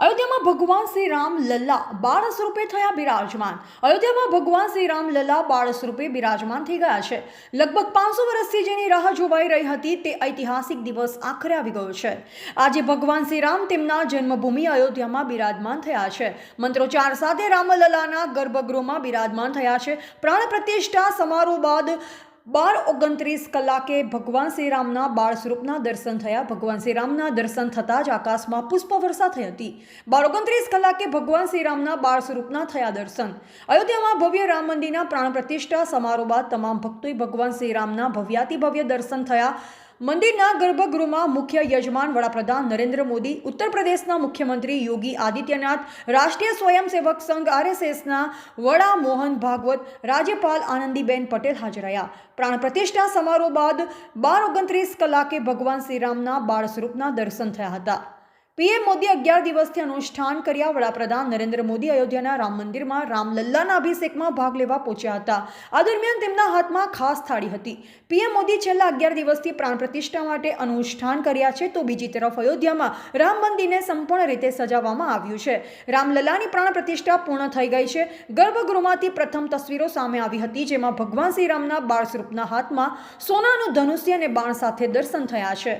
અયોધ્યામાં ભગવાન શ્રી રામ લલ્લા બાળ સ્વરૂપે થયા બિરાજમાન. અયોધ્યામાં ભગવાન શ્રી રામ લલ્લા બાળ સ્વરૂપે બિરાજમાન થઈ ગયા છે. લગભગ પાંચસો વર્ષથી જેની રાહ જોવાઈ રહી હતી તે ઐતિહાસિક દિવસ આખરે આવી ગયો છે. આજે ભગવાન શ્રી રામ તેમના જન્મભૂમિ અયોધ્યામાં બિરાજમાન થયા છે. મંત્રોચ્ચાર સાથે રામલલાના ગર્ભગૃહમાં બિરાજમાન થયા છે. પ્રાણ પ્રતિષ્ઠા સમારોહ બાદ બાર ઓગણત્રીસ કલાકે ભગવાન શ્રીરામના બાળ સ્વરૂપના દર્શન થયા. ભગવાન શ્રીરામના દર્શન થતાં જ આકાશમાં પુષ્પવર્ષા થઈ હતી. બાર ઓગણત્રીસ કલાકે ભગવાન શ્રીરામના બાળ સ્વરૂપના થયા દર્શન. અયોધ્યામાં ભવ્ય રામ મંદિરના પ્રાણ પ્રતિષ્ઠા સમારોહ બાદ તમામ ભક્તોએ ભગવાન શ્રીરામના ભવ્યાતિ ભવ્ય દર્શન થયા. મંદિરના ગર્ભગૃહમાં મુખ્ય યજમાન વડાપ્રધાન નરેન્દ્ર મોદી ઉત્તર પ્રદેશના મુખ્યમંત્રી યોગી આદિત્યનાથ, રાષ્ટ્રીય સ્વયંસેવક સંઘ આરએસએસના વડા મોહન ભાગવત, રાજ્યપાલ આનંદીબેન પટેલ હાજર રહ્યા. પ્રાણ પ્રતિષ્ઠા સમારોહ બાદ બાર ઓગણત્રીસ કલાકે ભગવાન શ્રીરામના બાળ સ્વરૂપના દર્શન થયા હતા. પીએમ મોદી અગિયાર દિવસથી અનુષ્ઠાન કર્યા. વડાપ્રધાન નરેન્દ્ર મોદી અયોધ્યાના રામ મંદિરમાં રામલલ્લાના અભિષેકમાં ભાગ લેવા પહોંચ્યા હતા. આ દરમિયાન તેમના હાથમાં ખાસ થાળી હતી. પીએમ મોદી છેલ્લા અગિયાર દિવસથી પ્રાણ પ્રતિષ્ઠા માટે અનુષ્ઠાન કર્યા છે. તો બીજી તરફ અયોધ્યામાં રામ મંદિરને સંપૂર્ણ રીતે સજાવવામાં આવ્યું છે. રામલલ્લાની પ્રાણ પ્રતિષ્ઠા પૂર્ણ થઈ ગઈ છે. ગર્ભગૃહમાંથી પ્રથમ તસવીરો સામે આવી હતી, જેમાં ભગવાન શ્રીરામના બાળ સ્વરૂપના હાથમાં સોનાનું ધનુષ્ય અને બાણ સાથે દર્શન થયા છે.